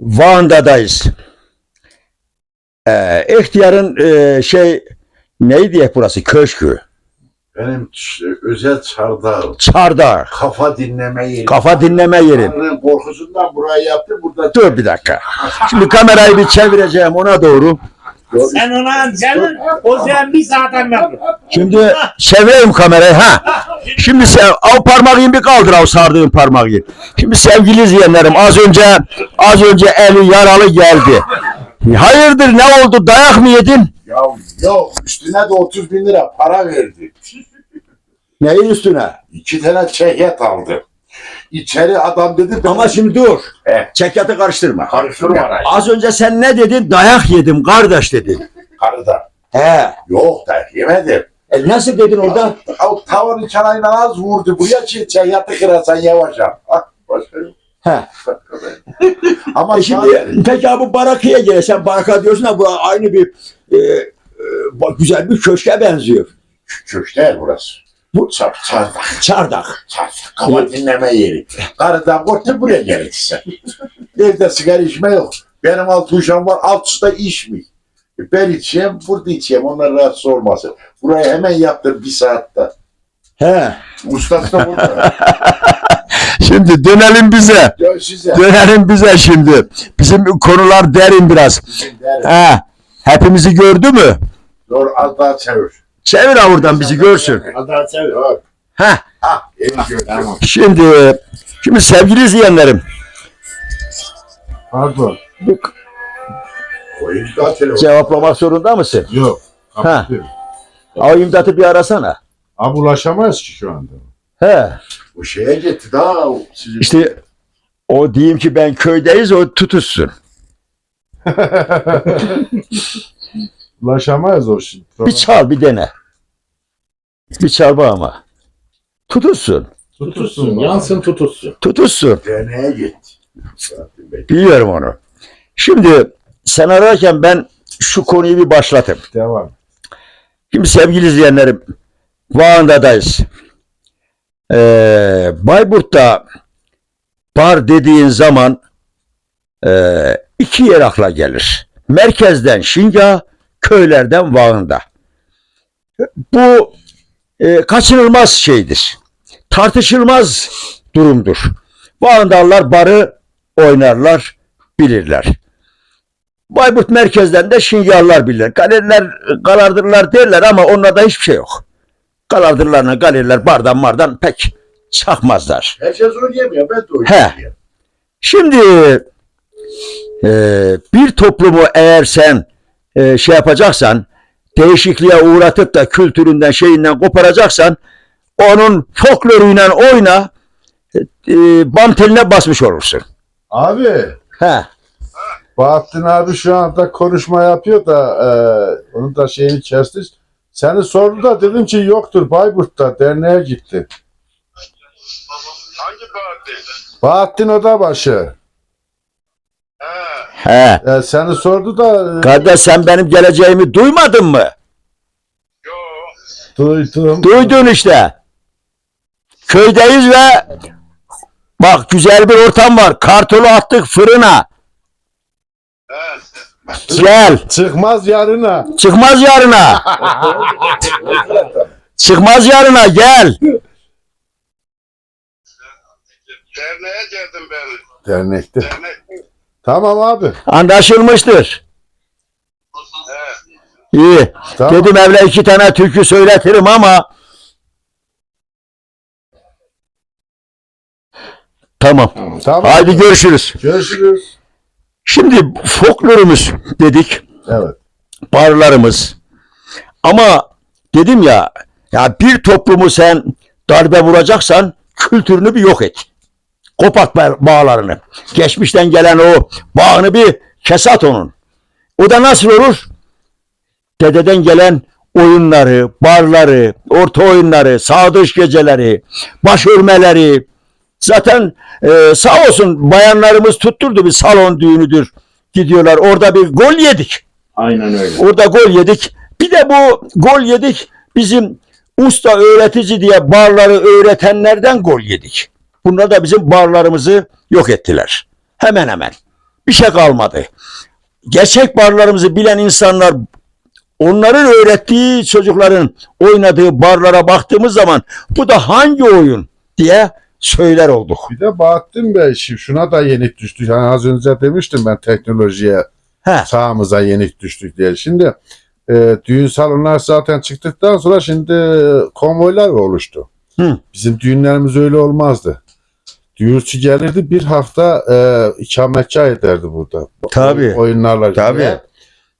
Van'dadayız. Ee, ihtiyarın e, şey neydi ya burası? Köşkü. Benim özel çardağım. Çardak. Kafa dinleme yeri. Kafa dinleme yeri. Tanrı'nın korkusundan burayı yaptım. Burada Dur bir dakika. Şimdi kamerayı bir çevireceğim ona doğru. Sen ona canın o zaman bir saatten yapın. Şimdi çevireyim kamerayı ha. Şimdi sen o parmağı bir kaldır o sardığın parmağı. Şimdi sevgili izleyenlerim az önce az önce eli yaralı geldi. Hayırdır ne oldu dayak mı yedin? ya yok üstüne de 30 bin lira para verdi. Neyin üstüne? İki tane çekyat aldı. İçeri adam dedi ben Ama şimdi dur. He. Çekyatı karıştırma. karıştırma arayı. Az önce sen ne dedin? Dayak yedim kardeş dedin. Karıda. He. Yok da yemedim. E nasıl dedin orada? O tavanın kenarıyla az vurdu. Buraya çi- çekyatı kırarsan yavaş yap. Ah, başka yok. He. Ama E şimdi peki abi barakaya gel. Sen baraka diyorsun ama bu aynı bir e, e, güzel bir köşke benziyor. Köş değil burası. Bu çar, çardak. Çardak. Çardak. Kafa dinleme yeri. Karıdan korktu buraya gerekirse. Evde sigara içme yok. Benim alt uşağım var. Alt üstte içmiyor. E Ben içeyim, burada içeyim. Onlar rahatsız olmasın. Burayı hemen yaptım bir saatte. He. Ustası da burada. Şimdi dönelim bize. size. Dönelim bize şimdi. Bizim konular derin biraz. Bizim derim. He. Hepimizi gördü mü? Dur az daha çevir. Çevir ha buradan bizi görsün. Hadi çevir. Ha. Tamam. Şimdi şimdi sevgili izleyenlerim. Pardon. Telefon. Cevaplamak zorunda mısın? Yok. Kapatıyorum. O imdatı bir arasana. Abi ulaşamayız ki şu anda. He. Bu şeye gitti daha. Sizin İşte o diyeyim ki ben köydeyiz o tutuşsun. Ulaşamayız o şimdi. Bir çal bir dene. Bir çal bak ama. Tutuşsun. Tutuşsun. Yansın derneğe gitti. Zaten ben- Biliyorum onu. Şimdi sen ararken ben şu konuyu bir başlatayım. Devam. Şimdi sevgili izleyenlerim Van'dadayız. Ee, Bayburt'ta bar dediğin zaman e, iki yer akla gelir. Merkezden Şinga, köylerden Van'da. Bu e, kaçınılmaz şeydir. Tartışılmaz durumdur. Van'dalılar barı oynarlar, bilirler. Bayburt merkezden de Şingallar bilirler. Galeriler galardırlar derler ama onlarda hiçbir şey yok. Galardırlarına galeriler bardan mardan pek çakmazlar. Herkes oynayamıyor. Ben de He. oynayamıyorum. Şimdi e, bir toplumu eğer sen e, şey yapacaksan değişikliğe uğratıp da kültüründen şeyinden koparacaksan onun folkloruyla oyna e, bam teline basmış olursun. Abi. He. Bahattin abi şu anda konuşma yapıyor da e, onun da şeyini kesti. Seni sordu da dedim ki yoktur Bayburt'ta derneğe gitti. Hangi parti? Bahattin Odabaşı. He. E, seni sordu da e, Kardeş sen benim geleceğimi duymadın mı? yo. duydum. Duydun işte. Köydeyiz ve bak güzel bir ortam var. Kartolu attık fırına. He. Gel. Çıkmaz yarına. Çıkmaz yarına. Çıkmaz yarına gel. Derneğe geldim ben. Dernekte. Dernek. Tamam abi. Anlaşılmıştır. He. İyi. Tamam. Dedim evle iki tane türkü söyletirim ama Tamam. Tamam. Haydi görüşürüz. Görüşürüz. Şimdi folklorumuz dedik. Evet. barlarımız. Ama dedim ya ya bir toplumu sen darbe vuracaksan kültürünü bir yok et. Kopart ba- bağlarını. Geçmişten gelen o bağını bir kesat onun. O da nasıl olur? Dededen gelen oyunları, barları, orta oyunları, sağdış geceleri, başörmeleri. Zaten e, sağ olsun bayanlarımız tutturdu bir salon düğünüdür. Gidiyorlar orada bir gol yedik. Aynen öyle. Orada gol yedik. Bir de bu gol yedik bizim usta öğretici diye barları öğretenlerden gol yedik. Bunlar da bizim barlarımızı yok ettiler. Hemen hemen. bir şey kalmadı. Gerçek barlarımızı bilen insanlar onların öğrettiği çocukların oynadığı barlara baktığımız zaman bu da hangi oyun diye söyler olduk. Bir de Bahattin Bey şi- şuna da yenik düştük. Hani az önce demiştim ben teknolojiye He. sağımıza yenik düştük diye. Şimdi e, düğün salonlar zaten çıktıktan sonra şimdi konvoylar oluştu. Hı. Bizim düğünlerimiz öyle olmazdı. Düğürçü gelirdi bir hafta e, ikametgah ederdi burada. Tabii. Oyunlarla. Tabii. ilgili.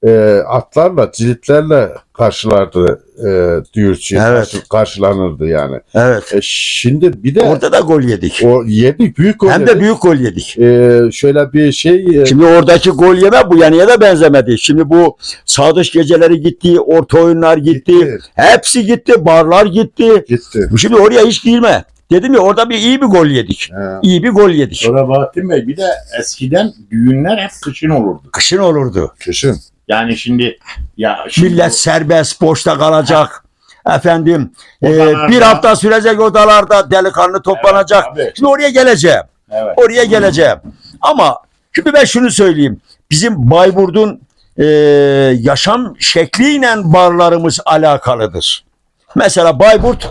E, atlarla, cilitlerle karşılardı e, düğürçüye. Evet. karşı- karşılanırdı yani. Evet. E, şimdi bir de Orada da gol yedik. o yedik büyük gol Hem de yedik. büyük gol yedik. Ee, şöyle bir şey e, Şimdi oradaki gol yeme bu yanıya da benzemedi. Şimdi bu Sadıç geceleri gitti, orta oyunlar gitti. Gitti. Hepsi gitti, barlar gitti. gitti. Şimdi oraya hiç girme. Dedim ya orada bir iyi bir gol yedik. He. İyi bir gol yedik. Sonra Bahattin Bey bir de eskiden düğünler hep kışın olurdu. Kışın olurdu. Kışın. Yani şimdi ya şimdi Millet serbest, boşta kalacak. Efendim e, Odalarda- bir hafta sürecek odalarda delikanlı toplanacak. Abi. Şimdi oraya geleceğim. evet. Oraya geleceğim. Ama şimdi ben şunu söyleyeyim. Bizim Bayburt'un e, yaşam şekliyle barlarımız alakalıdır. Mesela Bayburt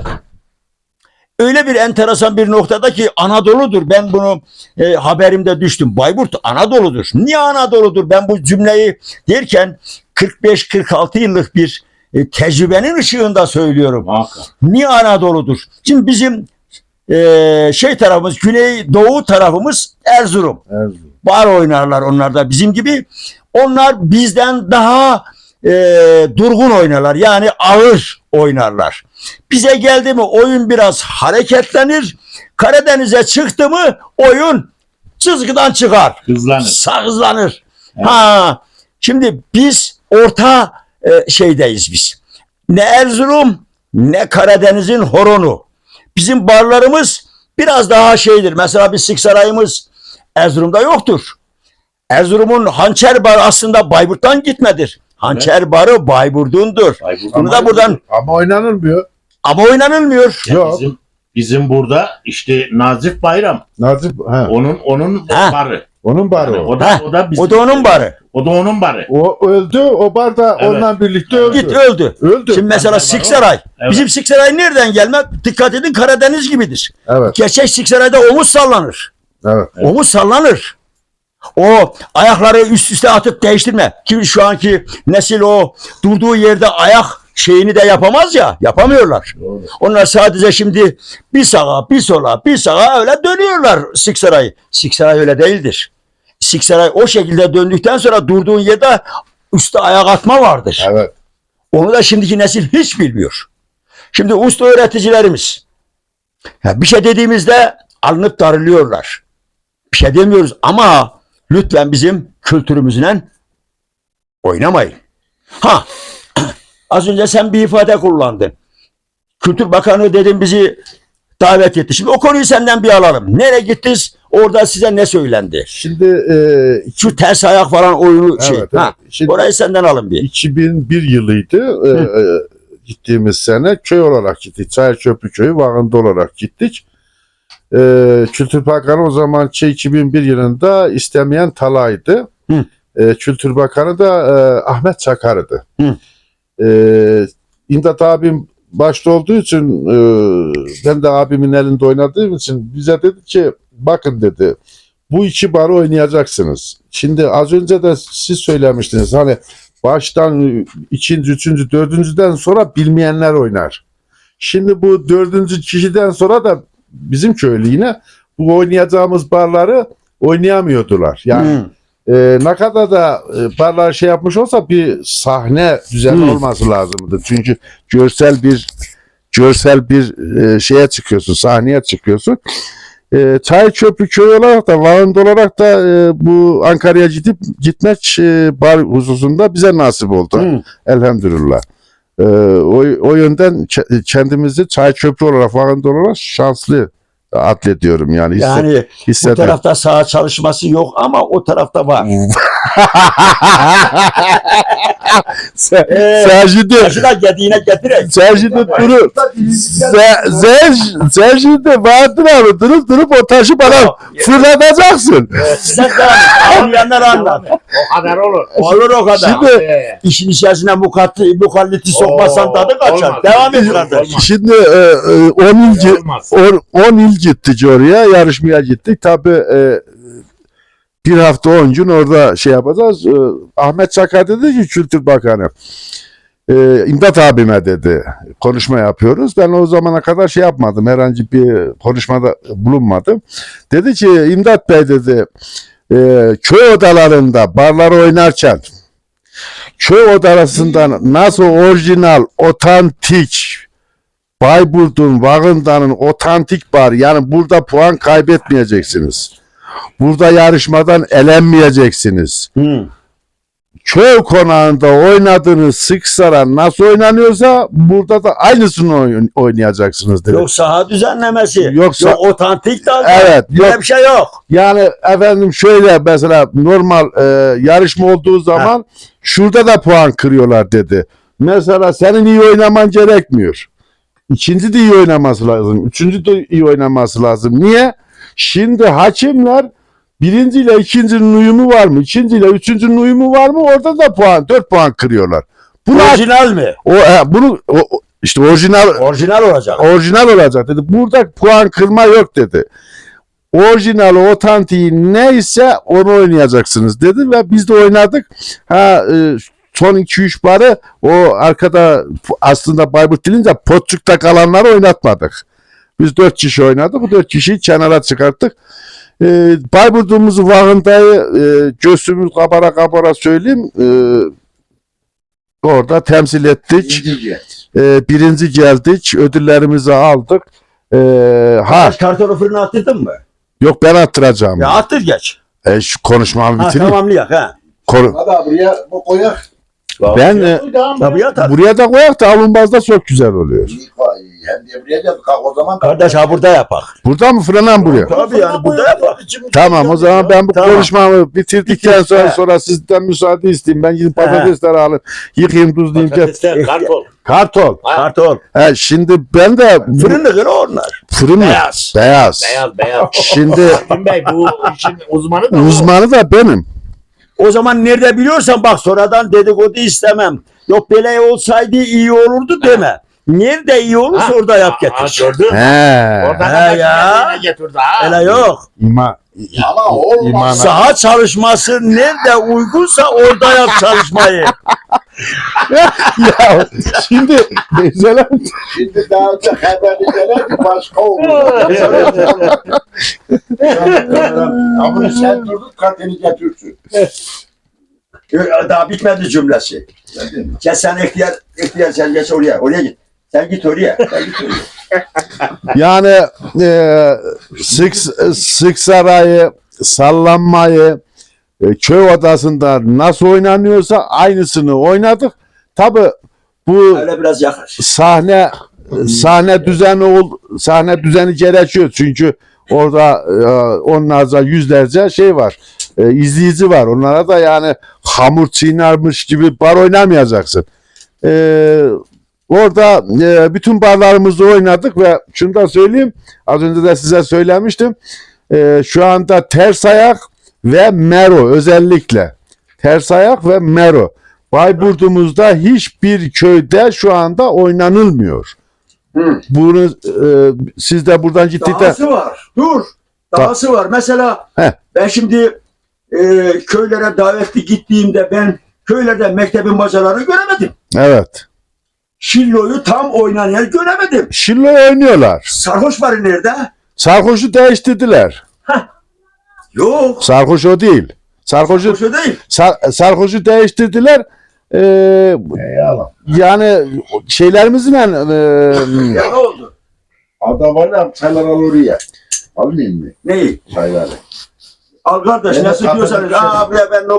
öyle bir enteresan bir noktada ki Anadolu'dur. Ben bunu e, haberimde düştüm. Bayburt Anadolu'dur. Niye Anadolu'dur? Ben bu cümleyi derken 45-46 yıllık bir e, tecrübenin ışığında söylüyorum. Muhakkak. Niye Anadolu'dur? Şimdi bizim eee, şey tarafımız, Güney Doğu tarafımız Erzurum. Erzurum. Bar oynarlar onlar da bizim gibi. Onlar bizden daha eee, durgun oynarlar. Yani ağır oynarlar. Bize geldi mi oyun biraz hareketlenir. Karadeniz'e çıktı mı oyun çizgiden çıkar Hızlanır. hızlanır. Evet. Ha, şimdi biz orta e, şeydeyiz biz. Ne Erzurum ne Karadeniz'in horonu. Bizim barlarımız biraz daha şeydir. Mesela bir Siksaray'ımız Erzurum'da yoktur. Erzurum'un hançer barı aslında Bayburt'tan gitmedir. Hançer barı Bayburt'undur. Bayburt'un Bunu da buradan Ama oynanılmıyor. ama oynanılmıyor. Ya Yok. Bizim, bizim burada işte Nazif Bayram. Nazif he. Onun onun Ha. barı. onun barı Yani o. o da Ha, o da bizim, O da onun barı. O da onun barı. O öldü. O bar da Evet. onunla birlikte öldü. Git öldü. Öldü. Şimdi mesela var o. Siksaray. Evet. Bizim Siksaray nereden gelme? Dikkat edin Karadeniz gibidir. Evet. Gerçek Siksaray'da omuz sallanır. Evet. Omuz sallanır. O ayakları üst üste atıp değiştirme. Ki şu anki nesil o durduğu yerde ayak şeyini de yapamaz ya. Yapamıyorlar. Doğru. Onlar sadece şimdi bir sağa bir sola bir sağa öyle dönüyorlar Siksaray. Siksaray öyle değildir. Siksaray o şekilde döndükten sonra durduğun yerde üstte ayak atma vardır. Evet. Onu da şimdiki nesil hiç bilmiyor. Şimdi usta öğreticilerimiz ya bir şey dediğimizde alınıp darılıyorlar. Bir şey demiyoruz ama lütfen bizim kültürümüzle oynamayın. Ha az önce sen bir ifade kullandın. Kültür Bakanı dedim bizi davet etti. Şimdi o konuyu senden bir alalım. Nereye gittiniz? Orada size ne söylendi? Şimdi e, Şu ters ayak falan oyunu şey. evet, Ha, evet. Şimdi orayı senden alın bir. 2001 yılıydı. E, e, gittiğimiz sene köy olarak gittik. Çayırköprü köyü Vağında olarak gittik. E, Kültür Bakanı o zaman şey 2001 yılında istemeyen Talay'dı. Hı. E, Kültür Bakanı da e, Ahmet Çakar'dı. Hı. E, İmdat abim başta olduğu için e, ben de abimin elinde oynadığım için bize dedi ki bakın dedi bu iki barı oynayacaksınız. Şimdi az önce de siz söylemiştiniz hani baştan ikinci, üçüncü, dördüncüden sonra bilmeyenler oynar. Şimdi bu dördüncü kişiden sonra da bizim köylü yine bu oynayacağımız barları oynayamıyordular. Yani Hı. e, ne kadar da e, barlar şey yapmış olsa bir sahne düzeni Hı. olması lazımdı. Çünkü görsel bir görsel bir e, şeye çıkıyorsun, sahneye çıkıyorsun. E, Çayköprü köy olarak da Van'da olarak da e, bu Ankara'ya gidip gitmek e, bar hususunda bize nasip oldu. Hı. Elhamdülillah. E, o, o yönden ke- kendimizi Çayköprü olarak Van'da olarak şanslı adlediyorum yani. Hisse, Yani bu hissediyorum. tarafta saha çalışması yok ama o tarafta var. sen, Ee, sen şimdi Yaşı da gediğine getirek. sen şimdi durup sen, sen, sen şimdi Bahattin abi durup durup o taşı bana fırlatacaksın. Sen devam et. Anlayanlar anlar. O kadar olur. Olur o kadar. Şimdi Ee, İşin içerisine sokmazsan Oo, tadı kaçar. Devam et Olmaz. kardeş. Şimdi 10 il, gi- Olmaz. On- on gittik oraya yarışmaya gittik. Tabi bir hafta 10 gün orada şey yapacağız. E, Ahmet Çakar dedi ki Kültür Bakanı. E, İmdat abime dedi konuşma yapıyoruz. Ben o zamana kadar şey yapmadım. Herhangi bir konuşmada bulunmadım. Dedi ki İmdat Bey dedi e, köy odalarında barlar oynarken köy odasından nasıl orijinal, otantik Bayburt'un, Vagında'nın otantik bar yani burada puan kaybetmeyeceksiniz. Burada yarışmadan elenmeyeceksiniz. Hı. Köy konağında oynadığınız sık sıra nasıl oynanıyorsa burada da aynısını oyn- oynayacaksınız dedi. Yok saha düzenlemesi. Yoksa- Yok otantik da. Evet, yok. bir şey yok. Yani efendim şöyle mesela normal e, yarışma olduğu zaman şurada da puan kırıyorlar dedi. Mesela senin iyi oynaman gerekmiyor. İkinci de iyi oynaması lazım. Üçüncü de iyi oynaması lazım. Niye? Şimdi hakimler birinciyle ikincinin uyumu var mı? İkinciyle üçüncünün uyumu var mı? Orada da puan, dört puan kırıyorlar. Bunu, Orijinal mi? o, e, bunu o- işte orijinal Orijinal olacak. orijinal olacak dedi. Burada puan kırma yok dedi. Orijinal, otantiği neyse onu oynayacaksınız dedi ve biz de oynadık. Ha e, son 2-3 barı o arkada aslında Bayburt dilince potçukta kalanları oynatmadık. Biz 4 kişi oynadık. Bu 4 kişiyi kenara çıkarttık. E, Bayburt'umuzu Vahında'yı e, göğsümüz kabara kabara söyleyeyim. E, orada temsil ettik. İkinci. Ee, birinci geldik. Ödüllerimizi aldık. Ee, ha kartonu fırına attırdın mı? yok ben attıracağım. Ya attır geç. E, şu konuşmamı Ha, bitireyim. tamamlayak ha. Konu- Hadi buraya bu koyak. Ben e, Tabii ya tabii. buraya da koyak da alumbazda çok güzel oluyor. Hem de buraya gel. Kalk o zaman. Kardeş ha burada yapak. Burada mı fırına mı buraya? Tabii yani burada yapak. Tamam o zaman ben bu Tamam. konuşmamı bitirdikten Bitir. sonra He. sonra sizden müsaade isteyeyim. Ben gidip patatesleri alayım. Yıkayayım tuzlayayım. Gel. Patatesler kartol. Kartol. Karton. He, şimdi ben de Fırını kır onlar. fırın mı? Beyaz. Beyaz. Beyaz beyaz. Şimdi Hakim Bey bu işin uzmanı da uzmanı da benim. O zaman nerede biliyorsan bak sonradan dedikodu istemem. Yok böyle olsaydı iyi olurdu deme. Nerede iyi olursa Ha, orada yap getir. gördün. He. Oradan He da ya. getirdi ha. Öyle yok. İma, Ama olmaz. İmana- Saha çalışması nerede uygunsa orada yap çalışmayı. Ya şimdi mesela Şimdi daha önce haberli gelen bir başka oldu. Ama sen durdun katini getirsin. Daha bitmedi cümlesi. Gel sen ihtiyar, ihtiyar sen geç oraya. Oraya git. Sen git oraya. Sen git oraya. yani e, sık sık sarayı sallanmayı e, köy odasında nasıl oynanıyorsa aynısını oynadık. Tabi bu Öyle biraz yakar. sahne sahne düzeni ol sahne düzeni gerekiyor. Çünkü orada e, onlarca yüzlerce şey var e, izleyici var. Onlara da yani hamur çiğnermiş gibi bar oynamayacaksın. E, orada e, bütün barlarımızı oynadık ve şunu da söyleyeyim. Az önce de size söylemiştim. E, şu anda ters ayak ve mero özellikle ters ayak ve mero Bayburt'umuzda hiçbir köyde şu anda oynanılmıyor. Hı. Bunu e, siz de buradan gittikten Dahası var. Dur. Dahası var. Mesela Heh. ben şimdi e, köylere davetli gittiğimde ben köylerde mektebin bacalarını göremedim. evet. Şillo'yu tam oynayan göremedim. Şillo oynuyorlar. Sarhoş var nerede? Sarhoşu değiştirdiler. Yok. Sarhoş o değil. Sarhoşu Sarhoş o değil. sar, sarhoşu değiştirdiler. E, Eyvallah. yani şeylerimizle e, Ya ne oldu? Adam var ya çaylar al oraya. Almayayım mı Neyi? çayları? Al kardeş Evet, nasıl tabii, diyorsanız. Aa buraya ben